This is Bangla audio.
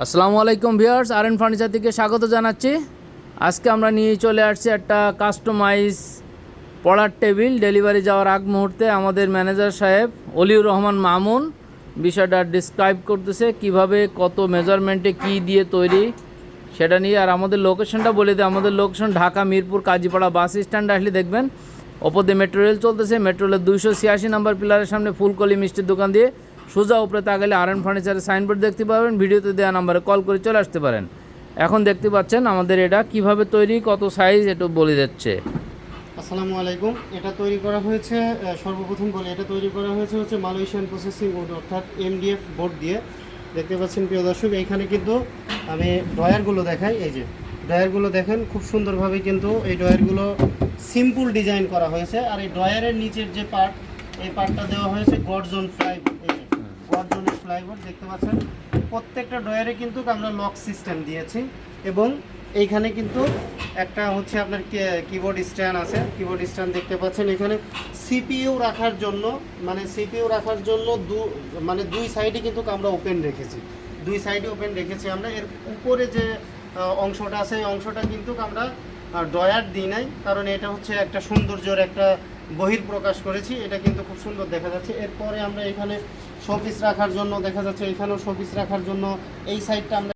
আসসালামু আলাইকুম ভিউয়ার্স আর এন ফার্নিচার থেকে স্বাগত জানাচ্ছি। আজকে আমরা নিয়ে চলে আসছি একটা কাস্টমাইজ পড়ার টেবিল। ডেলিভারি যাওয়ার আগ মুহূর্তে আমাদের ম্যানেজার সাহেব অলিউর রহমান মামুন বিষয়টা ডিসক্রাইব করতেছে, কীভাবে, কত মেজারমেন্টে কি দিয়ে তৈরি সেটা নিয়ে। আর আমাদের লোকেশনটা বলে দিই, আমাদের location Dhaka, Mirpur, Kazipara bus stand আসলে দেখবেন, ওপর দিয়ে মেট্রো রেল চলতেছে। মেট্রো রেলের দুইশো ছিয়াশি নাম্বার পিলারের সামনে ফুলকলি মিষ্টির দোকান দিয়ে সোজা উপরে তাকালে আর এন ফার্নিচারের সাইনবোর্ড দেখতে পাবেন, ভিডিওতে দেওয়া নাম্বারে কল করে চলে আসতে পারেন। এখন দেখতে পাচ্ছেন আমাদের এটা কীভাবে তৈরি, কত সাইজ একটু বলে দিচ্ছে। আসসালামু আলাইকুম, এটা তৈরি করা হয়েছে সর্বপ্রথম বলে এটা তৈরি করা হয়েছে হচ্ছে মালয়েশিয়ান প্রসেসিং বোর্ড অর্থাৎ এমডিএফ বোর্ড দিয়ে। দেখতে পাচ্ছেন প্রিয় দর্শক, এইখানে কিন্তু আমি ড্রয়ারগুলো দেখাই, এই যে ড্রয়ারগুলো দেখেন, খুব সুন্দরভাবে কিন্তু এই ড্রয়ারগুলো সিম্পল ডিজাইন করা হয়েছে। আর এই ড্রয়ারের নিচের যে পার্ট এই পার্টটা দেওয়া হয়েছে গর্জন ফ্লাইবোর্ড গর্জনের ফ্লাইবোর্ড দেখতে পাচ্ছেন। প্রত্যেকটা ড্রয়ারে কিন্তু আমরা লক সিস্টেম দিয়েছি এবং এইখানে কিন্তু একটা হচ্ছে আপনার কিবোর্ড স্ট্যান্ড আছে। কিবোর্ড স্ট্যান্ড দেখতে পাচ্ছেন। এখানে সিপিইউ রাখার জন্য মানে সিপিইউ রাখার জন্য দু মানে দুই সাইডে কিন্তু আমরা ওপেন রেখেছি। দুই সাইডে ওপেন রেখেছি আমরা। এর উপরে যে অংশটা আছে, এই অংশটা কিন্তু আমরা ডয়ার দিই নাই, কারণ এটা হচ্ছে একটা সৌন্দর্যর একটা বহির প্রকাশ করেছি, এটা কিন্তু খুব সুন্দর দেখা যাচ্ছে। এরপরে আমরা এখানে শোপিস রাখার জন্য, দেখা যাচ্ছে এখানেও শোপিস রাখার জন্য এই সাইডটা আমরা